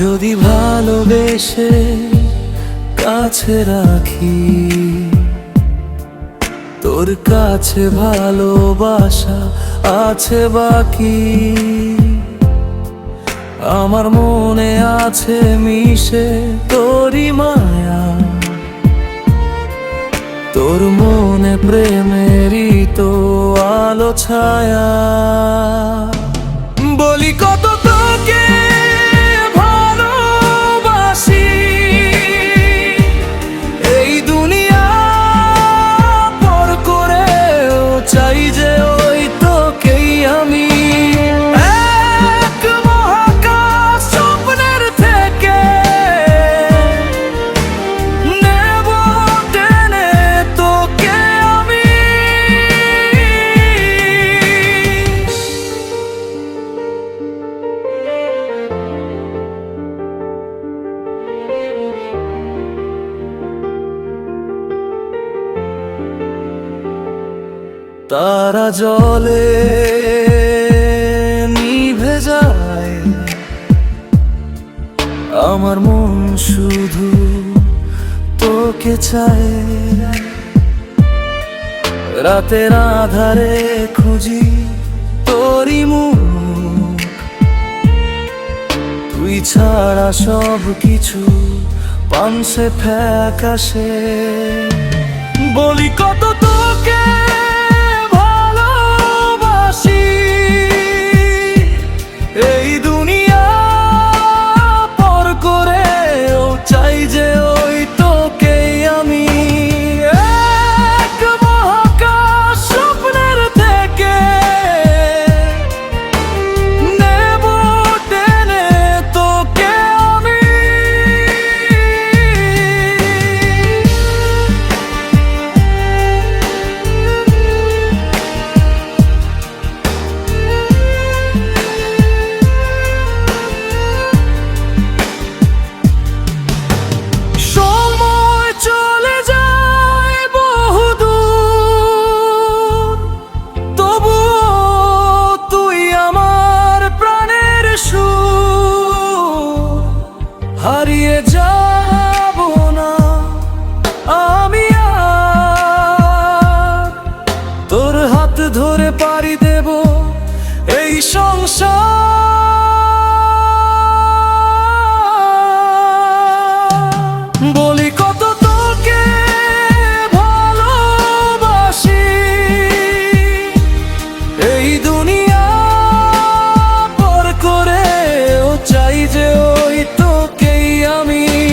যদি ভালোবেসে কাছে রাখি, তোর কাছে ভালোবাসা আছে বাকি। আমার মনে আছে মিশে তোরই মায়া। তোর মনে প্রেমেরই তো আলো ছায়া। বলি কত তারা জলে নিভে যায়। আমার মন শুধু তোকে চায়। রাতের আধারে খুঁজি তোরই মুখ। তুই ছাড়া সব কিছু পানসে ফ্যাকাশে। বলি কত নৃশংস বলি কত তোকে ভালোবাসি। এই দুনিয়া পর চাই যে ওই তোকেই আমি।